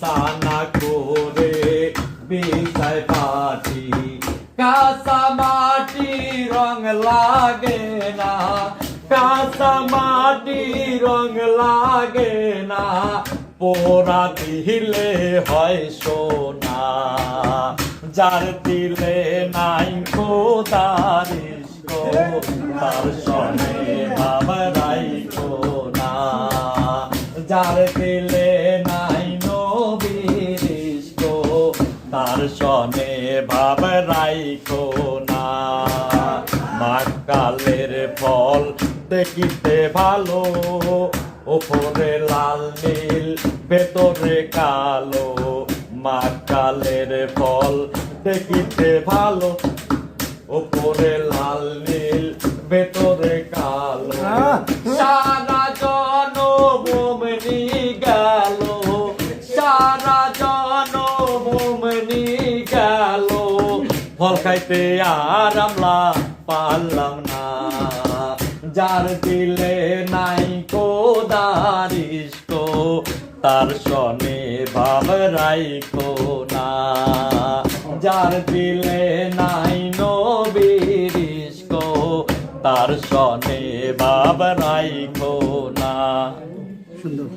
বিছানা করে বিছায় পাটি কাঁচা মাটি রং লাগে না, কাঁচা মাটি রং লাগে না, পোড়া দিলে হয় সোনা। যার দিলে নাই কোদারিস গো তার সনে বাবারাই না যার দিলে নাই তার সনে ভাবরাই না। মাকালের ফল দেখিতে ভালো ওপরে লাল নীল ভেতরে কালো। মাকালের ফল দেখিতে ভালো ওপরে লাল নীল ভেতরে কালো। জনমনি গেল। ফল খাইতে আর আমরা পারলাম না। যার দিলে নাই কোদারিস কো তার সনে ভাব রাইখো না। যার দিলে নাই নবীরিস কো তার সনে ভাব রাইখো না। সুন্দর।